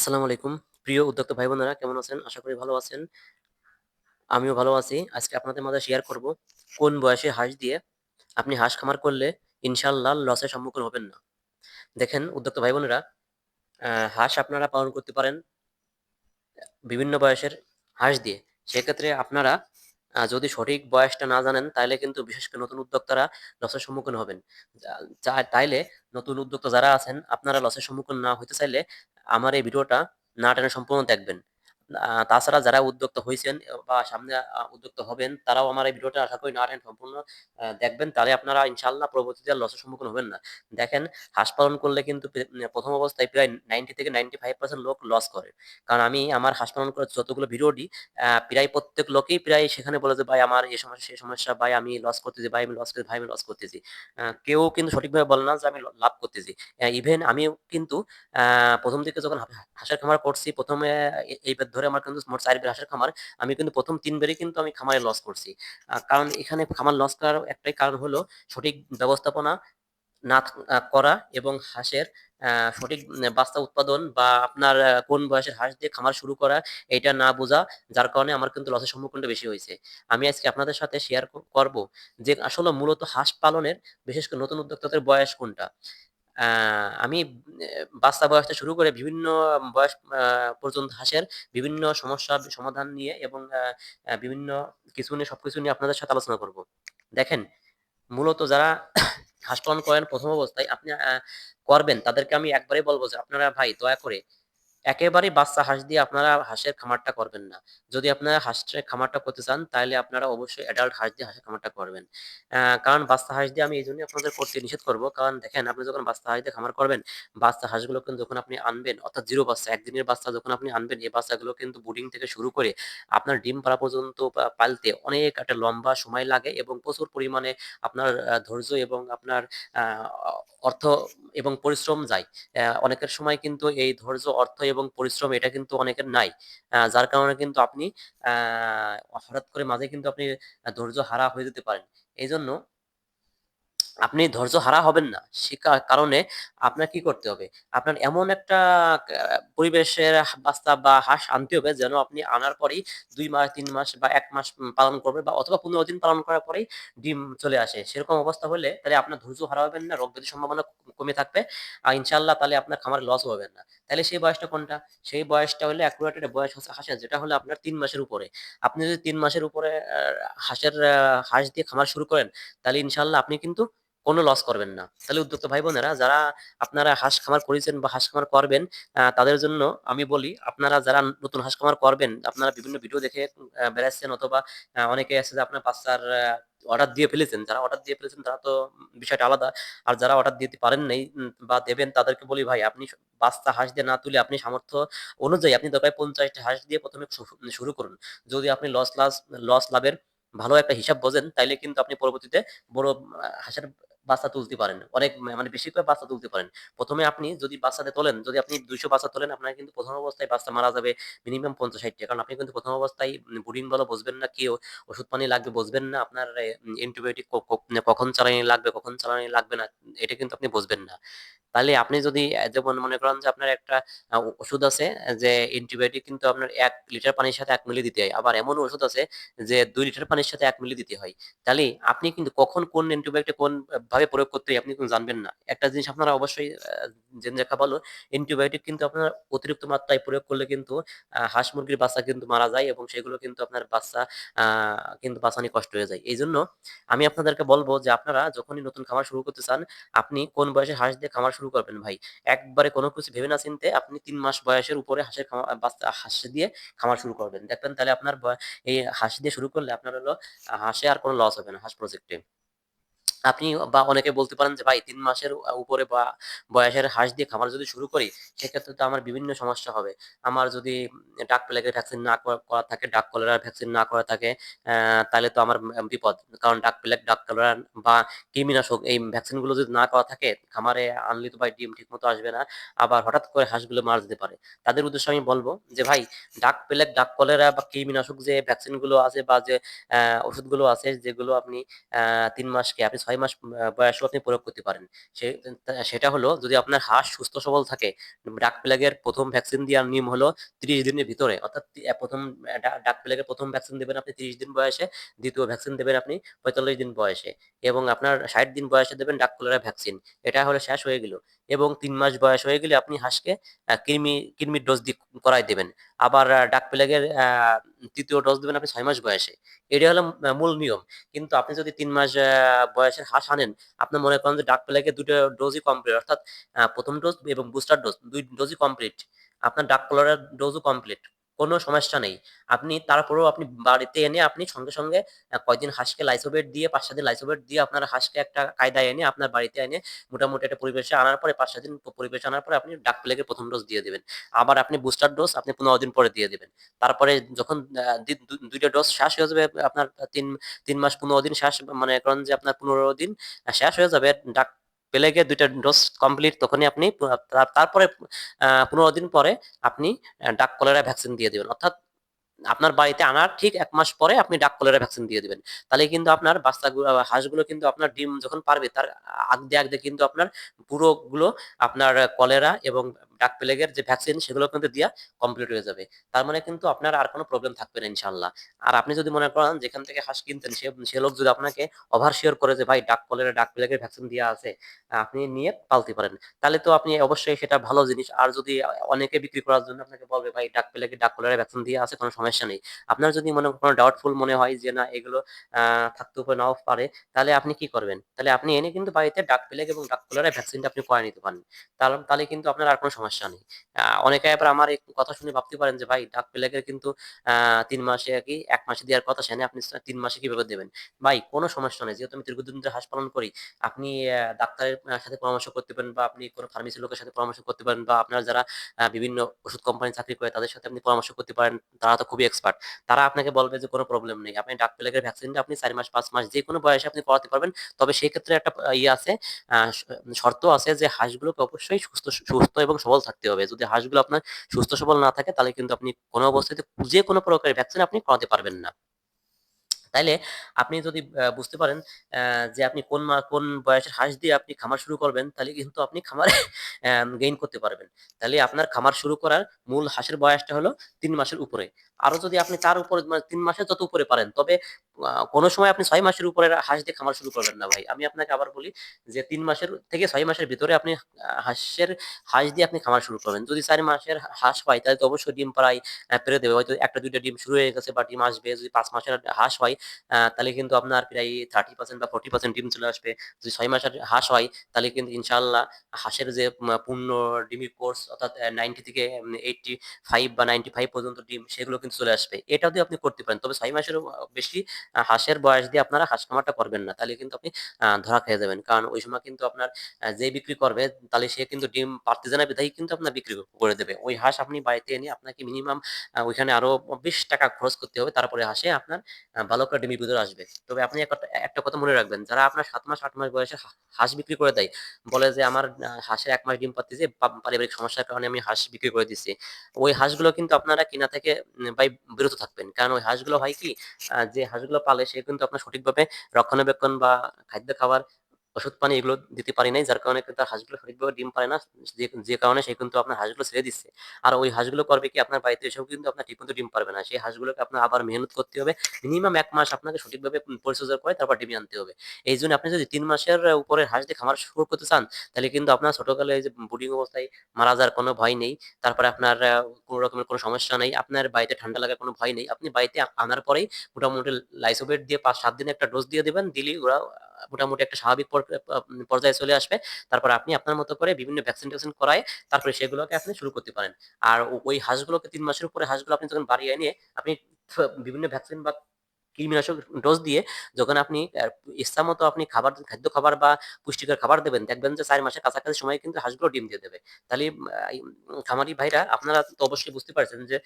আসসালামু আলাইকুম। প্রিয় উদ্যোক্তা ভাই বোনেরা কেমন আছেন? আশা করি ভালো আছেন। আমিও ভালো আছি। আজকে আপনাদের মাঝে শেয়ার করব কোন বয়সে হাঁস দিয়ে আপনি হাঁস খামার করলে ইনশাআল্লাহ লসের সম্মুখীন হবেন না। দেখেন, উদ্যোক্তা ভাই বোনেরা হাঁস আপনারা পালন করতে পারেন বিভিন্ন বয়সের হাঁস দিয়ে। সেক্ষেত্রে আপনারা যদি সঠিক বয়সটা না জানেন তাহলে কিন্তু বিশেষ করে নতুন উদ্যোক্তারা লসের সম্মুখীন হবেন। তাইলে নতুন উদ্যোক্তা যারা আছেন, আপনারা লসের সম্মুখীন না হইতে চাইলে আমার এই ভিডিওটা না টেনে সম্পূর্ণ দেখবেন। তাছাড়া যারা উদ্যোক্তা হয়েছেন বা সামনে উদ্যোক্তা হবেন তারাও আমার এই ভিডিওটা আশা করি না টেনে সম্পূর্ণ দেখবেন। তাহলে আপনারা ইনশাআল্লাহ পরবর্তীতে লসের সম্মুখীন হবেন না। দেখেন হাঁস পালন করলে কিন্তু পে ১ম অবস্থায় প্রায় 90 থেকে 95% লোক লস করে। কারণ আমি আমার হাঁস পালন করার যতগুলো ভিডিও দিই প্রায় প্রত্যেক লোকেই প্রায় সেখানে বলে যে, "ভাই আমার এই সমস্যা, সেই সমস্যা, ভাই আমি লস করতেছি, ভাই আমি লস করতেছি, ভাই আমি লস করতেছি।" কেউ কিন্তু সঠিকভাবে বলে না যে আমি লাভ করতেছি। ইভেন আমিও কিন্তু ১ম দিকে যখন হাঁসের খামার করছি ১ম এ এ এইবার ধরে আমার কিন্তু মোট ৪ বার হাঁসের খামার। আমি কিন্তু ১ম ৩ বারই কিন্তু আমি খামারে লস করছি। কারণ এখানে খামার লস করার একটাই কারণ হলো সঠিক ব্যবস্থাপনা না করা এবং হাঁসের সঠিক বাচ্চা উৎপাদন বা আপনার কোন বয়সের হাঁস দিয়ে খামার শুরু করা এটা না বোঝা, যার কারণে আমার কিন্তু লসের সম্মুখীনটা বেশি হয়েছে আমি আজকে আপনাদের সাথে শেয়ার করব যে আসলে মূলত হাঁস পালনের বিশেষ করে নতুন উদ্যোক্তাদের বয়স কোনটা? আমি বাচ্চা বয়স শুরু করে বিভিন্ন বয়স পর্যন্ত হাসের বিভিন্ন সমস্যার সমাধান নিয়ে এবং বিভিন্ন কিছু নিয়ে, সবকিছু নিয়ে আপনাদের সাথে আলোচনা করব। দেখেন, মূলত যারা হাঁস পালন করেন প্রথম অবস্থায় আপনি করবেন, তাদেরকে আমি একবারে বলব যে আপনারা ভাই দয়া করে একেবারেই বাচ্চা হাঁস দিয়ে আপনারা হাঁসের খামারটা করবেন না। যদি আপনারা হাঁসের খামারটা করতে চান তাহলে আপনারা অবশ্যই অ্যাডাল্ট হাঁস দিয়ে হাঁসের খামারটা করবেন। কারণ বাচ্চা হাঁস দিয়ে আমি এইজন্যই আপনাদের করতে নিষেধ করব কারণ দেখেন আপনি যখন বাচ্চা হাঁস দিয়ে খামার করবেন, বাচ্চা হাঁসগুলো কিন্তু যখন আপনি আনবেন অর্থাৎ 0 বাচ্চা, ১ দিনের বাচ্চা যখন আপনি আনবেন এই বাচ্চাগুলো কিন্তু ব্রুডিং থেকে শুরু করে আপনার ডিম পাড়া পর্যন্ত পালতে অনেক একটা লম্বা সময় লাগে এবং প্রচুর পরিমাণে আপনার ধৈর্য এবং আপনার অর্থ এবং পরিশ্রম যায়। অনেকের সময় কিন্তু এই ধৈর্য, অর্থ এবং পরিশ্রম এটা কিন্তু অনেকের নাই। যার কারণে কিন্তু আপনি আ হঠাৎ করে মাঝে কিন্তু আপনি ধৈর্য হারা হয়ে যেতে পারেন। এজন্য আপনি ধৈর্য হারা হবেন না। সে কারণে আপনার কি করতে হবে? আপনার এমন একটা পরিবেশের বাচ্চা বা হাঁস আনতে হবে যেন আপনি আনার পরেই দুই মাস, তিন মাস বা এক মাস পালন করবে বা অথবা ১৫ দিন পালন করার পরেই ডিম চলে আসে। সেরকম অবস্থা হলে তাহলে আপনার ধৈর্য হারা হারাবেন না, রোগ সম্ভাবনা কমে থাকবে। আর ইনশাল্লাহ তাহলে আপনার খামারে লস হবে না। তাইলে সেই বয়সটা কোনটা? সেই বয়সটা হলে অ্যাকুরেট একটা বয়স হচ্ছে হাঁসের যেটা হলো আপনার তিন মাসের উপরে। আপনি যদি তিন মাসের উপরে হাঁসের হাঁস দিয়ে খামার শুরু করেন, তাহলে ইনশাল্লাহ আপনি কিন্তু কোনো লস করবেন না। তাহলে উদ্যোক্তা ভাই-বোনেরা যারা আপনারা হাঁস খামার করেছেন বা হাঁস খামার করবেন, তাদের জন্য আমি বলি আপনারা যারা নতুন হাঁস খামার করবেন, আপনারা বিভিন্ন ভিডিও দেখে বেড়াচ্ছেন অথবা অনেকে আছে যে আপনার বাচ্চার অর্ডার দিয়ে ফেলেছেন। যারা অর্ডার দিয়ে ফেলেছেন তারা তো বিষয়টা আলাদা। আর যারা অর্ডার দিতে পারেন নাই বা দেবেন তাদেরকে বলি ভাই আপনি বাচ্চা হাঁস দিয়ে না তুলে আপনি সামর্থ্য অনুযায়ী আপনি দরকার পঞ্চাশটা হাঁস দিয়ে প্রথমে শুরু করুন। যদি আপনি লস লাস লস লাভের ভালো একটা হিসাব বোঝেন তাইলে কিন্তু আপনি পরবর্তীতে বড় হাঁসের বাচ্চা তুলতে পারেন। অনেক মানে বেশি করে বাচ্চা তুলতে পারেন। প্রথমে আপনি যদি বাচ্চাতে তোলেন, যদি আপনি ২০০ বাচ্চা তোলেন আপনার কিন্তু প্রথম অবস্থায় বাচ্চা মারা যাবে মিনিমাম ৫০-৬০ টা। কারণ আপনি কিন্তু প্রথম অবস্থায় বুডিং বলো বসবেন না, কেউ ওষুধ পানি লাগবে বসবেন না। আপনার অ্যান্টিবায়োটিক কখন চালানি লাগবে, কখন চালানি লাগবে না, এটা কিন্তু আপনি বুঝবেন না। তাহলে আপনি যদি যেমন মনে করেন যে আপনার একটা ওষুধ আছে যে অ্যান্টিবায়োটিক কিন্তু আপনার ১ লিটার পানির সাথে এক মিলি দিতে হয়। আবার এমন ওষুধ আছে যে ২ লিটার পানির সাথে এক মিলি দিতে হয়। তাহলে আপনি কিন্তু কখন কোন অ্যান্টিবায়োটিক কোন ভাবে প্রয়োগ করতে আপনি কিন্তু জানবেন না। একটা জিনিস আপনারা অবশ্যই জেনে রাখা ভালো, অ্যান্টিবায়োটিক কিন্তু আপনার অতিরিক্ত মাত্রায় প্রয়োগ করলে কিন্তু হাঁস মুরগির বাচ্চা কিন্তু মারা যায় এবং সেগুলো কিন্তু আপনার বাচ্চা কিন্তু বাঁচানো কষ্ট হয়ে যায়। এই জন্য আমি আপনাদেরকে বলব যে আপনারা যখনই নতুন খামার শুরু করতে চান, আপনি কোন বয়সে হাঁস দিয়ে খামার শুরু করবেন ভাই। একবারে কোনো কিছু ভেবে না চিনতে আপনি তিন মাস বয়সের উপরে হাঁসের খামার হাঁস দিয়ে খামার শুরু করবেন। দেখবেন তাহলে আপনার এই হাঁস দিয়ে শুরু করলে আপনার হলো, হাঁসে আর কোনো লস হবে না, হাঁস প্রজেক্টে। আপনি বা অনেকে বলতে পারেন যে, "ভাই তিন মাসের উপরে বা বয়সের হাঁস দিয়ে খামার যদি শুরু করি, সেক্ষেত্রে তো আমার বিভিন্ন সমস্যা হবে। আমার যদি ডাক প্লেগের ভ্যাকসিন না করা থাকে, ডাক কলেরার ভ্যাকসিন না করা থাকে, তাহলে তো আমার বিপদ। কারণ ডাক প্লেগ, ডাক কলেরা বা কৃমিনাশক এই ভ্যাকসিনগুলো যদি না করা থাকে, খামারে আনলে তো ভাই ডিম ঠিকমতো আসবে না। আবার হঠাৎ করে হাঁসগুলো মারা যেতে পারে। তাদের উদ্দেশ্যে আমি বলব যে, "ভাই ডাক প্লেগ, ডাক কলেরা বা কৃমিনাশক যে ভ্যাকসিনগুলো আছে বা যে ওষুধগুলো আছে যেগুলো আপনি আ ৩ মাস আপনি ৬ ছয় মাস বয়সেও আপনি প্রয়োগ করতে পারেন। সেটা হলো যদি আপনার হাঁস সুস্থ সবল থাকে, ডাক প্লেগের প্রথম ভ্যাকসিন দেওয়ার নিয়ম হলো ৩০ দিনের ভিতরে অর্থাৎ প্রথম ১ম ডাক প্লেগের প্রথম ভ্যাকসিন দেবেন আপনি ৩০ দিন বয়সে, দ্বিতীয় ভ্যাকসিন দেবেন আপনি ৪৫ দিন বয়সে এবং আপনার ৬০ দিন বয়সে দেবেন ডাক কলেরা ভ্যাকসিন। এটা হলো শেষ হয়ে গেল এবং তিন মাস বয়স হয়ে গেলে আপনি হাঁসকে কৃমি কৃমির ডোজ দিয়ে করাই দেবেন। আবার ডাক প্লেগের তৃতীয় ডোজ দেবেন আপনি ছয় মাস বয়সে। এটা হলো মূল নিয়ম। কিন্তু আপনি যদি তিন মাস বয়সের হাঁস আনেন, আপনি মনে করেন যে ডাক প্লেগের দুটো ডোজই কমপ্লিট অর্থাৎ প্রথম ডোজ এবং বুস্টার ডোজ দুই ডোজই কমপ্লিট। আপনার ডাক কলারের ডোজও কমপ্লিট। কোনো সমস্যা নেই। আপনি তারপরেও আপনি বাড়িতে এনে আপনি সঙ্গে, সঙ্গে আ কয়দিন হাঁসকে লাইসোভেট দিয়ে ৫-৭ দিন লাইসোভেট দিয়ে আপনার হাঁসকে একটা কায়দায় এনে আপনার বাড়িতে এনে মোটামুটি একটা পরিবেশে আনার পরে ৫-৭ দিন প পরিবেশে আনার পরে আপনি ডাক প্লেগের প্রথম ডোজ দিয়ে দেবেন আবার আপনি বুস্টার ডোজ আপনি ১৫ দিন পরে দিয়ে দিবেন। তারপরে যখন আ দি দু ২ ডোজ শেষ হয়ে যাবে আপনার ৩ ৩ মাস ১৫ দিন শেষ মানে করেন যে আপনার ১৫ দিন শেষ হয়ে যাবে ডাক প্লেগের ২ টা ডোজ কমপ্লিট তখনই আপনি তারপরে পনেরো দিন পরে আপনি ডাক কলেরা ভ্যাকসিন দিয়ে দেবেন অর্থাৎ আপনার বাড়িতে আনার ঠিক এক মাস পরে আপনি ডাক কলেরা ভ্যাকসিন দিয়ে দিবেন। তাহলে কিন্তু আপনার বাচ্চাগুলো হাঁসগুলো কিন্তু আপনার ডিম যখন পারবে, তার আগদে আগদে কিন্তু আপনার পুরোগুলো আপনার কলেরা এবং ডাক প্লেগের যে ভ্যাকসিন সেগুলো কিন্তু দিয়া কমপ্লিট হয়ে যাবে। তার মানে কিন্তু আপনার আর কোনো প্রবলেম থাকবে না ইনশাআল্লাহ। আর আপনি যদি মনে করেন যেখান থেকে হাঁস কিনতেন সে সে লোক যদি আপনাকে ওভার শিওর করে যে ভাই ডাক কলেরা, ডাক প্লেগের ভ্যাকসিন দেয়া আছে, আপনি নিয়ে পালতে পারেন। তাহলে তো আপনি অবশ্যই সেটা ভালো জিনিস। আর যদি অনেকে বিক্রি করার জন্য আপনাকে বলবে ভাই ডাক প্লেগের ডাক কলেরা ভ্যাকসিন দেয়া আছে কোনো সমস্যা নেই। আপনার যদি মনে করেন ডাউটফুল মনে হয় যে না এগুলো থাকতেও নাও পারে, তাহলে আপনি কি করবেন? তাহলে আপনি এনে কিন্তু বাড়িতে ডাক প্লেগ এবং ডাক কলেরা ভ্যাকসিনটা আপনি করায় নিতে পারেন। তাহলে কিন্তু আপনার আর কোনো সমস্যা নেই। অনেকে আবার আমার এই কথা শুনে ভাবতে পারেন যে ভাই ডাক প্লেগের কিন্তু ৩ মাসে কি ১ মাসে দেওয়ার কথা সেখানে আপনি ৩ মাসে কীভাবে দেবেন? ভাই কোনো সমস্যা নেই। যেহেতু আমি দীর্ঘদিন ধরে হাঁস পালন করি, আপনি ডাক্তারের সাথে পরামর্শ করতে পারেন বা আপনি কোনো ফার্মেসির লোকের সাথে পরামর্শ করতে পারেন বা আপনার যারা বিভিন্ন ওষুধ কোম্পানি চাকরি করে তাদের সাথে আপনি পরামর্শ করতে পারেন। তারা তো খুবই এক্সপার্ট। তারা আপনাকে বলবে যে কোনো প্রবলেম নেই। আপনি ডাক প্লেগের ভ্যাকসিনটা আপনি চার মাস পাঁচ মাস যে কোনো বয়সে আপনি করাতে পারবেন। তবে সেক্ষেত্রে একটা ইয়ে আছে শর্ত আছে যে হাঁসগুলোকে অবশ্যই সুস্থ সুস্থ এবং সবল থাকতে হবে। যদি হাঁসগুলো আপনার সুস্থ সবল না থাকে তাহলে কিন্তু আপনি কোনো অবস্থাতে যেকোনো প্রকারের ভ্যাকসিন আপনি করাতে পারবেন না। তাইলে আপনি যদি বুঝতে পারেন যে আপনি কোন কোন বয়সের হাঁস দিয়ে আপনি খামার শুরু করবেন, তাহলে কিন্তু আপনি খামারে গেইন করতে পারবেন। তাহলে আপনার খামার শুরু করার মূল হাঁসের বয়সটা হলো তিন মাসের উপরে। আরও যদি আপনি তার উপরে মানে ৩ মাসের যত উপরে পারেন। তবে কোনো সময় আপনি ৬ মাসের উপরের হাঁস দিয়ে খামার শুরু করবেন না ভাই। আমি আপনাকে আবার বলি যে ৩ মাসের থেকে ৬ মাসের ভিতরে আপনি হাঁসের হাঁস দিয়ে আপনি খামার শুরু করবেন। যদি ৪ মাসের হাঁস হয়, তাহলে তো অবশ্যই ডিম অ্যা পেড়ে দেবে। হয়তো ১ টা ২ টা ডিম শুরু হয়ে গেছে বা ডিম আসবে। যদি ৫ মাসের হাঁস হয় তাহলে কিন্তু আপনার প্রায় 30% বা 40% ডিম চলে আসবে। যদি ৬ মাসের হাঁস হয়, তাহলে কিন্তু ইনশাল্লাহ হাঁসের যে পূর্ণ ডিমের কোর্স, অর্থাৎ 90 থেকে 85 বা 95 পর্যন্ত ডিম, সেগুলো কিন্তু চলে আসবে। এটাও দিয়ে আপনি করতে পারেন। তবে ৬ মাসেরও আ বেশি হাঁসের বয়স দিয়ে আপনারা হাঁস খামারটা করবেন না। তাহলে কিন্তু আপনি ধরা খেয়ে যাবেন। কারণ ওই সময় কিন্তু আপনার যে বিক্রি করবে তাহলে সে কিন্তু ডিম পারতেছে না বিধায় কিন্তু আপনার বিক্রি করে দেবে। ওই হাঁস আপনি বাড়িতে এনে আপনাকে মিনিমাম ওইখানে আরও বেশ টাকা খরচ করতে হবে। তারপরে হাঁসে আপনার ভালো করে ডিমের ভিতরে আসবে। তবে আপনি এক একটা কথা মনে রাখবেন, যারা আপনার সাত মাস ৮ মাস বয়সে হাঁস বিক্রি করে দেয়, বলে যে আমার হাঁসের ১ মাস ডিম পাড়তেছে পা পারিবারিক সমস্যার কারণে আমি হাঁস বিক্রি করে দিচ্ছি। ওই হাঁসগুলো কিন্তু আপনারা কিনা থেকে ভাই বিরত থাকবেন। কারণ ওই হাঁসগুলো হয় কি যে হাঁসগুলো পালে সে কিন্তু আপনার সঠিকভাবে রক্ষণাবেক্ষণ বা খাদ্য খাবার ওষুধ পানি এগুলো দিতে পারি নাই। যার কারণে কিন্তু হাঁসগুলো সঠিকভাবে ডিম পারে না। যে কারণে সে কিন্তু আপনার হাঁসগুলো ছেড়ে দিচ্ছে। আর ওই হাঁসগুলো করবে কি আপনার বাড়িতে এসেও কিন্তু আপনার ঠিকমতো ডিম পারবে না। সেই হাঁসগুলোকে আপনার আবার মেহনত করতে হবে। মিনিমাম ১ মাস আপনাকে সঠিকভাবে পরিচর্যা করে তারপর ডিমে আনতে হবে। এইজন্য আপনি যদি ৩ মাসের উপরে হাঁস দিয়ে খামার শুরু করতে চান, তাহলে কিন্তু আপনার ছোটকালে এই যে ব্রুডিং অবস্থায় মারা যাওয়ার কোনো ভয় নেই। তারপরে আপনার কোনো রকমের কোনো সমস্যা নেই। আপনার বাড়িতে ঠান্ডা লাগার কোনো ভয় নেই। আপনি বাড়িতে আনার পরেই মোটামুটি লাইসোবেট দিয়ে ৫-৭ দিনে একটা ডোজ দিয়ে দিবেন। দিলেই ওরা মোটামুটি একটা স্বাভাবিক পর পর্যায়ে চলে আসবে। তারপর আপনি আপনার মতো করে বিভিন্ন ভ্যাকসিন-ট্যাকসিন করায় তারপরে সেগুলোকে আপনি শুরু করতে পারেন। আর ওই হাঁসগুলোকে তিন মাসের উপরে হাঁসগুলো আপনি যখন বাড়িয়ে নিয়ে আপনি বিভিন্ন ভ্যাকসিন বা কৃমিনাশক ডোজ দিয়ে যখন আপনি অ্যা ইচ্ছামতো আপনি খাবার খাদ্য খাবার বা পুষ্টিকর খাবার দেবেন, দেখবেন যে ৪ মাসের কাছাকাছি সময়ে কিন্তু হাঁসগুলো ডিম দিয়ে দেবে। তাহলে খামারি ভাইরা আপনারা তো অবশ্যই বুঝতে পারছেন যে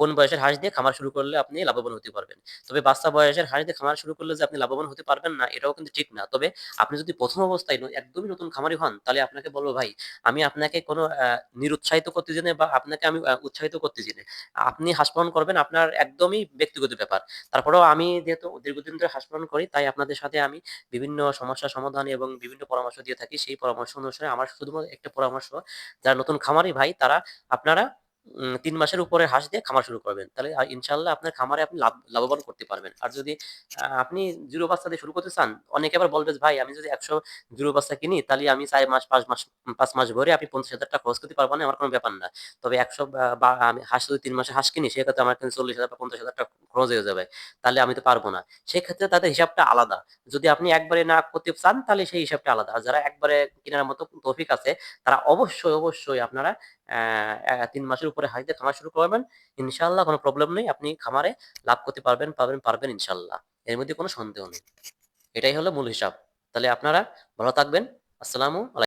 কোন বয়সের হাঁস দিয়ে খামার শুরু করলে আপনি লাভবান হতে পারবেন। তবে বাচ্চা বয়সের হাঁস দিয়ে খামার শুরু করলে যে আপনি লাভবান হতে পারবেন না, এটাও কিন্তু ঠিক না। তবে আপনি যদি প্রথম অবস্থায় একদমই নতুন খামারি হন, তাহলে আপনাকে বলব ভাই, আমি আপনাকে কোনো নিরুৎসাহিত করতেছি না বা আপনাকে আমি উৎসাহিত করতেছি না। আপনি হাঁস পালন করবেন আপনার একদমই ব্যক্তিগত ব্যাপার। তারপরেও আমি যেহেতু দীর্ঘদিন ধরে হাঁস পালন করি, তাই আপনাদের সাথে আমি বিভিন্ন সমস্যা সমাধান এবং বিভিন্ন পরামর্শ দিয়ে থাকি। সেই পরামর্শ অনুসারে আমার শুধুমাত্র একটা পরামর্শ, যারা নতুন খামারি ভাই, তারা আপনারা তিন মাসের উপরে হাঁস দিয়ে খামার শুরু করবেন। তাহলে ইনশাল্লাহ আপনার খামারে আপনি লাভ, লাভবান করতে পারবেন। আর যদি আপনি জিরো বাচ্চা দিয়ে শুরু করতে চান, অনেকে আবার বলবে ভাই, আমি যদি একশো জিরো বাচ্চা কিনি, তাহলে আমি চার মাস, পাঁচ মাস পাঁচ মাস ভরে আপনি পঞ্চাশ হাজার টাকা খরচ করতে পারব না, আমার কোনো ব্যাপার না। তবে একশো বা আমি হাঁস যদি তিন মাসে হাঁস কিনি, সেক্ষেত্রে আমার কিন্তু চল্লিশ হাজার বা পঞ্চাশ হাজার টাকা খরচ হয়ে যাবে। তাহলে আমি তো পারব না। সেক্ষেত্রে তাদের হিসাবটা আলাদা। যদি আপনি একবারে না করতে চান, তাহলে সেই হিসাবটা আলাদা। আর যারা একবারে কেনার মতো তৌফিক আছে, তারা অবশ্যই অবশ্যই আপনারা তিন মাসের উপরে হাঁড়িতে খামার শুরু করবেন। ইনশাল্লাহ কোনো প্রবলেম নেই। আপনি খামারে লাভ করতে পারবেন পারবেন পারবেন ইনশাল্লাহ এর মধ্যে কোনো সন্দেহ নেই। এটাই হলো মূল হিসাব। তাহলে আপনারা ভালো থাকবেন। আসসালামু আলাইকুম।